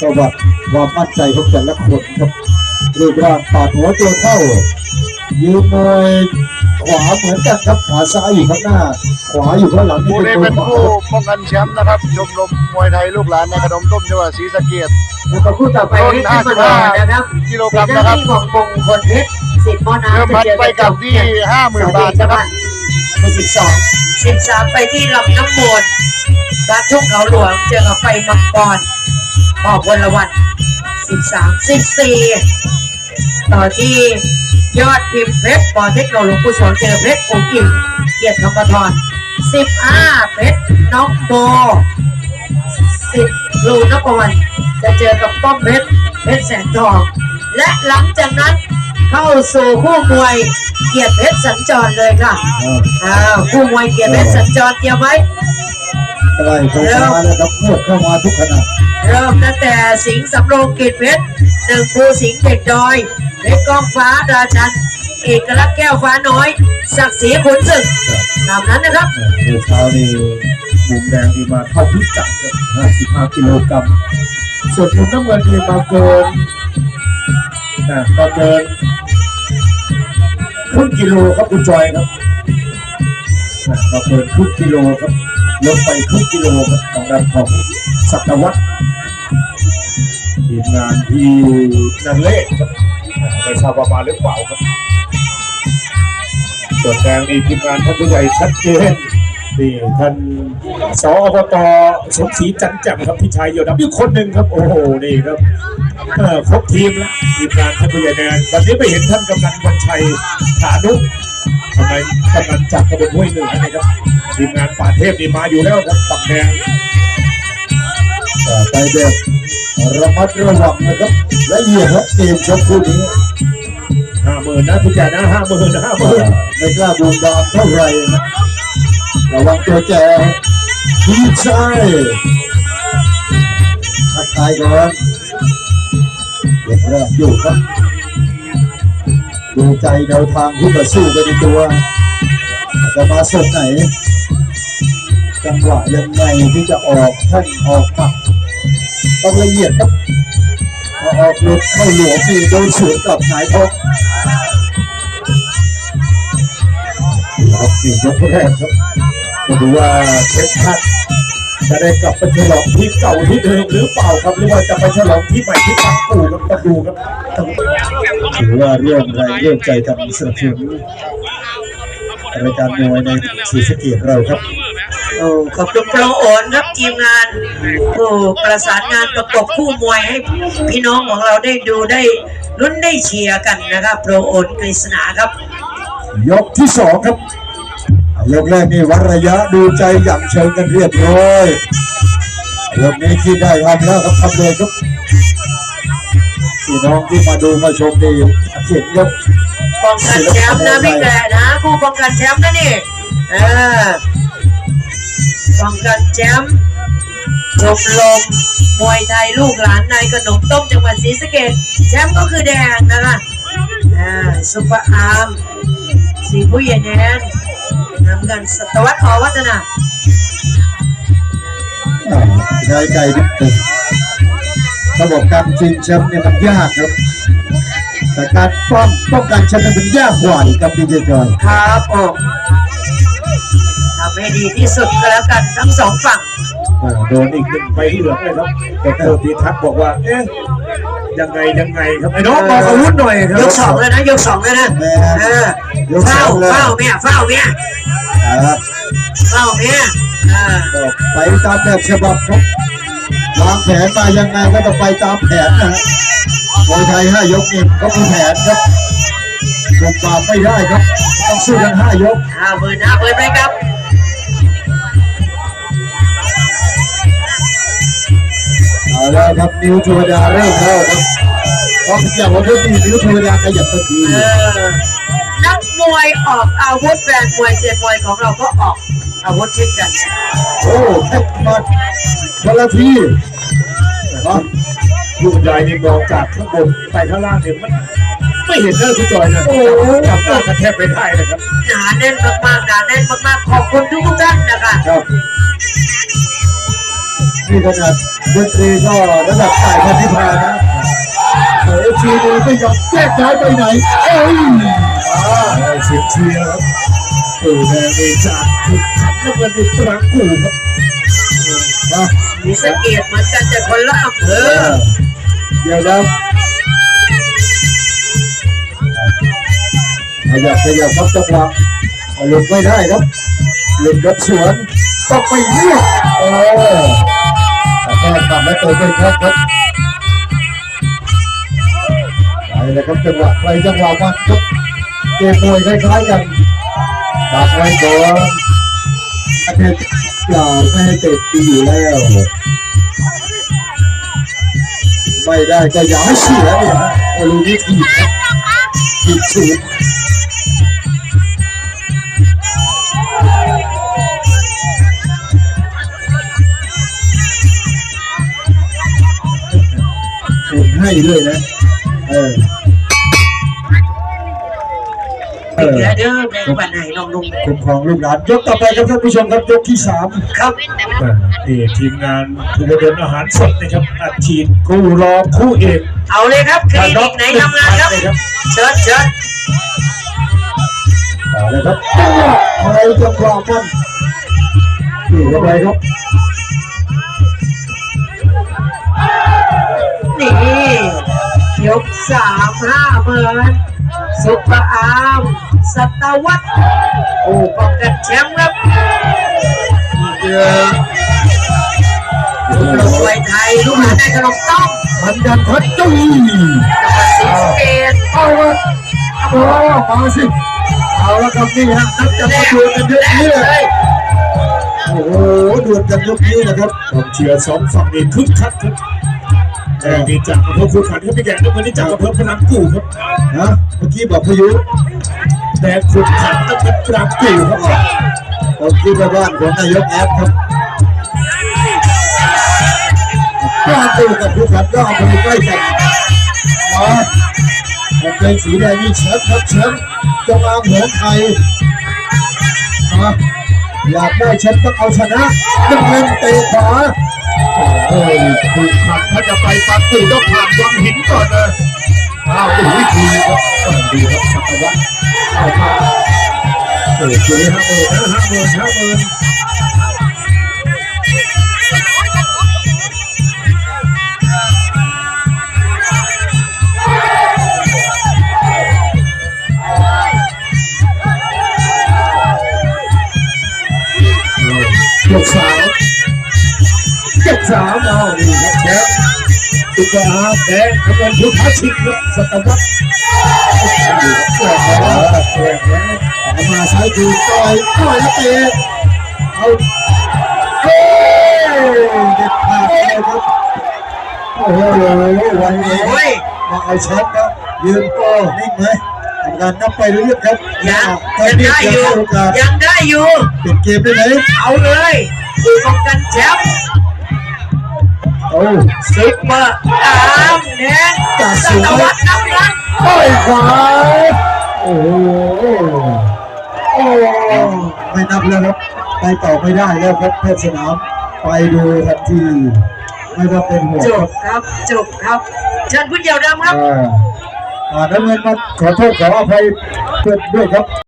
ประวัติความมั่นใจของแต่ละคนครับรูปร่างปาดหัวตัวเท่ายืนมวยขวาเหมือนกันครับขาซ้ายอยู่ข้างหน้า ขวาอยู่ข้างหลังนี่คู่นี้เป็เป็นนมวยขวาคู่ป้องกันแชมป์นะครับชมรมมวยไทยลูกหลานในขนมต้มจังหวัดศรีสะเกษ แล้วก็คู่ต่อไปนี่เป็นประเด็นนะครับกิโลกเป็รันมหน้านะครับที่ของมงคลเพชรสิทธิ์มอน้ำเริ่มพันไปกับที่ห้าหมื่นบาทนะครับ ในสิบสองสิบสามไปที่ลำน้ำมูลวัดทุ่งเขาหลวงเจอกับไฟมังกร ขอบวันละวันสิบสามสิบสี่ต่อที่ยอดพิมพ์เพชรปอเทคโนโลยีกุศลเจอเพชรองค์อิงเกียรติธรรมทรสิบห้าเพชรน้องโบสิบลูนกวันจะเจอกับป้อมเพชรเพชรแสงทอง และหลังจากนั้นเข้าสู่คู่มวยเกียรติเพชรสัญจรเลยค่ะเอออ้าวคู่มวยเกียรติเพชรสัญจรเตรียมไว้ใกล้ไฟฟ้าแล้วครับงวดเข้ามาทุกขณะ เริ่มตั้งแต่สิงห์สำโรงเกียร์เพชรหนึ่งภูสิงห์เด็กดอยเพชรกองฟ้าราชัน เอกลักษณ์แก้วฟ้าน้อย ศักดิ์ศรีขุนศึกตามนั้นนะครับเมื่อเช้านี่มุมแดงดีมาเข้าพิกัดครับ55กิโลกรัมส่วนมุมน้ำเงินดีมาเกินนะมาเกินครึ่งกิโลครับคุณจอยครับนะมาเกินครึ่งกิโลครับลงไปครึ่งกิโลครับของด้านของสัตวัต ทีมงานที่นันเลขครับไม่ทราบว่ามาหรือเปล่าครับส่วนแดงนี่ทีมงานท่านผู้ใหญ่ชัดเจนนี่ท่านสอบตสมศรีจันแจ่มครับพี่ชายเดี่ยวดำอีกคนหนึ่งครับ โอ้โหนี่ครับครบทีมแล้วทีมงานท่านผู้ใหญ่แดงวันนี้ไม่เห็นท่านกำนันวันชัยขานุทำไมกำนันจากกระบวนห้วยเหนือนะครับทีมงานป่าเทพนี่มาอยู่แล้วครับปักแดง ไปเด็กระมัดระวังนะครับและเอียดครับเกมชกคู่นี้ห้าหมื่นนะพี่แจนะห้าหมื่นห้าหมื่นไม่กล้าบูมบามเท่าไหร่นะระวังตัวแกพี่ชายทักทายก่อนเด็กแรกอยู่ครับดูใจแนวทางที่จะสู้ไปในตัวจะมาส่งไหน จังหวะยังไงที่จะออกท่งออกหมัด ต้องละเอียดครับพอออกหลุดเข้าหลวมนี่โดนสวนกลับหายทองครับนี่ยกแรกครับมาดูว่าเพชรพัดจะได้กลับไปฉลองที่เก่าที่เดิมหรือเปล่าครับหรือว่าจะไปฉลองที่ใหม่ที่ปังปู่ครับต้องดูครับถือว่าเรื่องแรเรื่องใจทำสนับสนุนรายการมวยในศรีสะเกษเราครับ โอ้ขอบคุณโปรโอนครับทีมงานผู้ประสานงานประกบคู่มวยให้พี่น้องของเราได้ดูได้ลุ้นได้เชียร์กันนะครับโปรโอนกฤษณาครับ ยกที่สองครับ ยกแรกนี่วัดระยะดูใจอย่างเชิงกันเรียบร้อยยกนี้ที่ได้ทำแล้วครับทำเลยครับพี่น้องที่มาดูมาชมดีเขียนยกป้องกันแชมป์นะพี่แกนะผู้ป้องกันแชมป์นะนี่เออ ป้องกันแชมป์ชมรมมวยไทยลูกหลานในขนมต้มจังหวัดศรีสะเกษแชมป์ก็คือแดงนะคะอ่าซุปเปอร์อาร์มสีผู้ใหญ่แนนนำกันสตวัตอวัฒนาใจใจนิดหนึ่งระบบการชิงแชมป์เนี่ยมันยากครับแต่การป้องป้องกันแชมป์เนี่ยมันยากกว่าอีกครับดีเจจอยครับผมทำให้ดีที่สุดก็แล้วกันทั้งสองฝั่งอ่าโดนอีกหนึ่งไปเหลืองเลยครับแต่โคตีทักบอกว่า เอ๊ะยังไงยังไงครับไอ้น้องบอกอาวุธหน่อยครัยกสองแล้วนะยกสองแล้วนะเออเฝ้าเฝ้าเนี่ยเฝ้าเนี่ยครับเฝ้าเนี่ยอ่าก็ไปตามแบบฉบับครับวางแผนมายังไงก็ต้องไปตามแผนนะฮะมวยไทยห้ายกนี่ก็มีแผนครับลงมาไม่ได้ครับ ต้องสู้กันห้ายกห้าหมื่นห้าหมื่นไปครับ แล้วครับนิ้วเทวดาเริ่มแล้วครับเพราะอย่างว่าเรื่องนี้นิ้วเทวดาขยับทันทีเออนักมวยออกอาวุธแฟนมวยเซียนมวยของเราก็ออกอาวุธเช่นกันโอ้แค่มาคนละทีนะครับลูกใหญ่นี่มองจากข้างบนไปข้างล่างเนี่ยมันไม่เห็นเลยคุณจอยนะโอ้จับหน้ากันแทบไม่ได้นะครับหนาแน่นมากๆหนาแน่นมากๆขอบคุณทุกๆท่านนะคะ ครับนี่ขนาดดนตรีก็ระดับสายพันธิพานะเอฟซีดูไม่ยอมแยกย้ายไปไหน เอ้ยอ่าเสียงเชียร์ครับโอ้แดงเอจากขุดขันน้ำเงินในตรังกูครับนะมีสเกตเหมือนกันแต่คนละอำเภเอออเดี๋ยวนะขยับขยับครับจังหวะหลุดไม่ได้ครับหลุดกับสวนต้องไปเรียกเออ แต่แค่ทำแล้วตัวไม่ครครับไปเลยครับจังหวะใครจังหวะมันครับเกมมวยคล้ายๆกันดักไว้ก่อนอาเทศอย่าไม่ให้เตะดีอยู่แล้ว ไม่ได้ก็อย่าให้เสียเนี่ยฮะโอลูกนี้ถีบครับถีบสูง ให้ด้วยนะ เออเออเดี๋ยวเด้อแม่งปันไหนลองลุงคุ้มครองลูกหลานยกต่อไปครับท่านผู้ชมครับยกที่สามครับอ่านี่ทีมงานทุกเดินอาหารสดนะครับอัดฉีดคู่รองคู่เอกเอาเลยครับคลินิกไหนทำงานครับเลยครับเชิญเชิญเอาเลยครับจังหวะอะไรจังหวะมันนี่เข้าไปครับนี่ ยกสามห้าเมินซุปเปอร์อาร์มสตาร์วัตโอ้ป้องกันแชมป์ครับเดือมวยไทยลูกหลานได้ขนมต้มพันยันพัดจุ้ยจังหวัดศรีสะเกษเอาละโอ้มาสิเอาละครับนี่ฮะนับจะมาดูกันยกนี้เลยโอ้โหดูกันยกนี้นะครับกองเชียร์สองฝั่งนี่คึกคักค รับแดงนี่จากอำเภอคูขันครับพี่แกน้ำเงินนี่จากอำเภอพนังกูครับนะเมื่อกี้บอกพายุแดงขุดขันน้ำเงินตรังกูครับผมคิดว่าบ้านของนายกแอดครับบ้านตู้กับผู้ขันก็เอาไปใกล้กันมาผมเป็นสีแดงนี่เชิญครับเชิญจงอางเหมือนไทยมาอยากได้แชมป์ต้องเอาชนะน้ำเงินเตะขวา โอ้ยถูกขันถ้าจะไปปักกูต้องผ่านวังหินก่อนนะอ้าวดูวิธีก็ดีครับสัตวัดเอามาโอ้ยเจ๊ห้าหมื่นห้าหมื่นห้าหมื่น แชมป์ตุ๊กตาแดงขบวนพุทธชิงครับสตวัตมาซ้ายทีต่อยต่อยแล้วเตะเอาเฮ้ยเด็ดขาดเลยครับโอ้โหวันนี้มาเอาแชมป์ครับยืนโป้นิ่งไหมทำการนับไปเรื่อยๆครับยังยังได้อยู่ยังได้อยู่เปิดเกมได้ไหมเอาเลยคือป้องกันแชมป์ โอ้ซุปเปอร์อาร์มแดงสตาร์วัตน้ำเงินต่อยขวาโอ้โหโอ้ไม่นับแล้วครับไปต่อไม่ได้แล้วครับเพชรสนามไปดูทันทีไม่ต้องเป็นห่วงจครับบครับจบครับเชิญคุณเดี่ยวดำครับอ่าอ่าน้ำเงินมาขอโทษขออภัยเพื่อนด้วยครับ